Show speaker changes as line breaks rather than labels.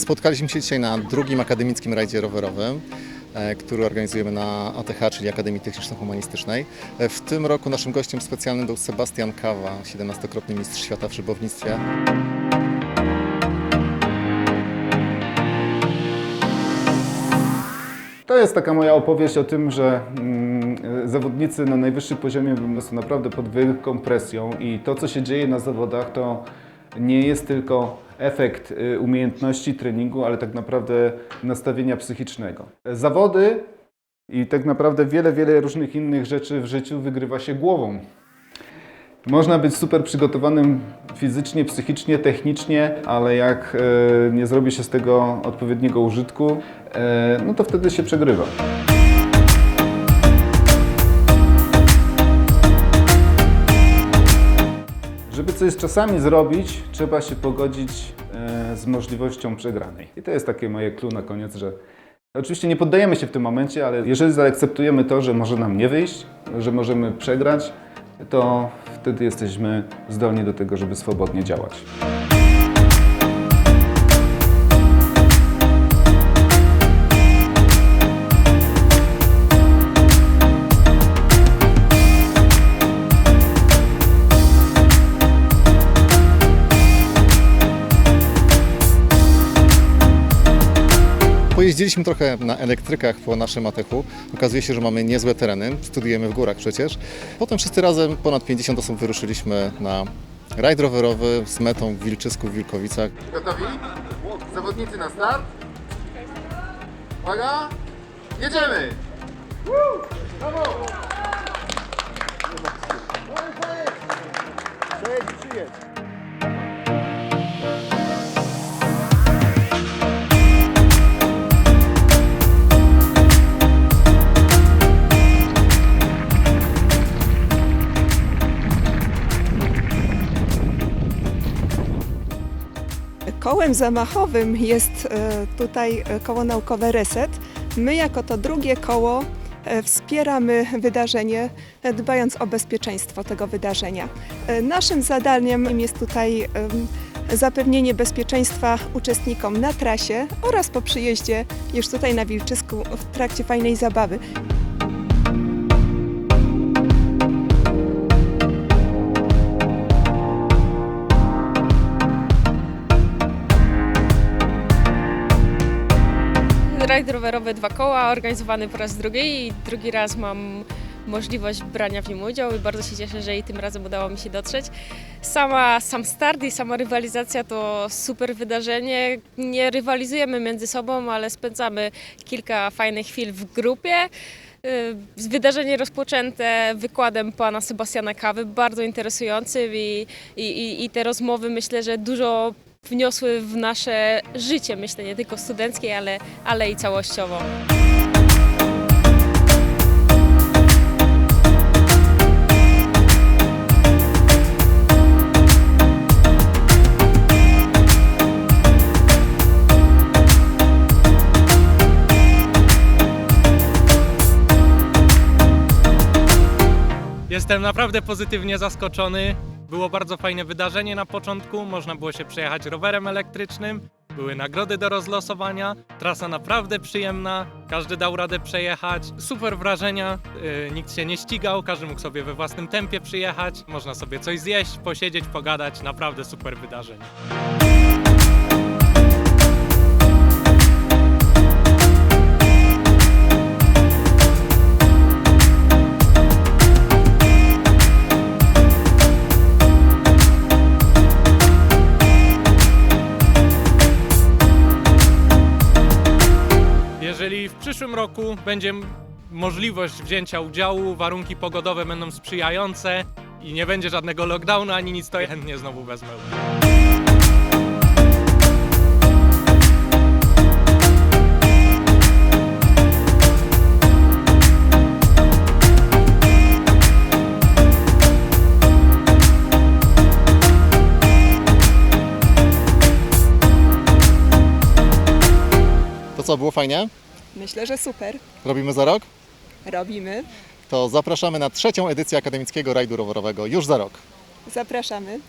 Spotkaliśmy się dzisiaj na drugim akademickim rajdzie rowerowym, e, który organizujemy na ATH, czyli Akademii Techniczno-Humanistycznej. E, W tym roku naszym gościem specjalnym był Sebastian Kawa, 17-krotny mistrz świata w szybownictwie.
To jest taka moja opowieść o tym, że mm, zawodnicy na najwyższym poziomie są naprawdę pod wielką presją i to, co się dzieje na zawodach, to nie jest tylko efekt y, umiejętności treningu, ale tak naprawdę nastawienia psychicznego. Zawody i tak naprawdę wiele, wiele różnych innych rzeczy w życiu wygrywa się głową. Można być super przygotowanym fizycznie, psychicznie, technicznie, ale jak e, nie zrobi się z tego odpowiedniego użytku, e, no to wtedy się przegrywa. Żeby coś czasami zrobić, trzeba się pogodzić e, z możliwością przegranej. I to jest takie moje clue na koniec, że oczywiście nie poddajemy się w tym momencie, ale jeżeli zaakceptujemy to, że może nam nie wyjść, że możemy przegrać, to wtedy jesteśmy zdolni do tego, żeby swobodnie działać.
Pojeździliśmy trochę na elektrykach po naszym Atechu. Okazuje się, że mamy niezłe tereny, studiujemy w górach przecież. Potem wszyscy razem, ponad 50 osób, wyruszyliśmy na rajd rowerowy z metą w Wilczysku w Wilkowicach.
Gotowi? Zawodnicy na start? Uwaga! Jedziemy!
Kołem zamachowym jest e, tutaj e, koło naukowe Reset. My jako to drugie koło e, wspieramy wydarzenie, dbając o bezpieczeństwo tego wydarzenia. Naszym zadaniem jest tutaj zapewnienie bezpieczeństwa uczestnikom na trasie oraz po przyjeździe już tutaj na Wilczysku w trakcie fajnej zabawy.
Rajd rowerowy dwa koła, organizowany po raz drugi i drugi raz mam możliwość brania w nim udziału i bardzo się cieszę, że i tym razem udało mi się dotrzeć. Sama, sam start i sama rywalizacja to super wydarzenie. Nie rywalizujemy między sobą, ale spędzamy kilka fajnych chwil w grupie. Y, Wydarzenie rozpoczęte wykładem pana Sebastiana Kawy, bardzo interesującym i, i, i- i te rozmowy myślę, że dużo wniosły w nasze życie, myślę, nie tylko studenckie, ale, ale i całościowo.
Jestem naprawdę pozytywnie zaskoczony. Było bardzo fajne wydarzenie na początku. Można było się przejechać rowerem elektrycznym. Były nagrody do rozlosowania. Trasa naprawdę przyjemna. Każdy dał radę przejechać. Super wrażenia. Yy, nikt się nie ścigał. Każdy mógł sobie we własnym tempie przyjechać. Można sobie coś zjeść, posiedzieć, pogadać. Naprawdę super wydarzenie. W przyszłym roku będzie możliwość wzięcia udziału, warunki pogodowe będą sprzyjające i nie będzie żadnego lockdownu ani nic, to chętnie znowu wezmę.
To co, było fajnie?
Myślę, że super.
Robimy za rok?
Robimy.
To zapraszamy na trzecią edycję akademickiego rajdu rowerowego już za rok.
Zapraszamy.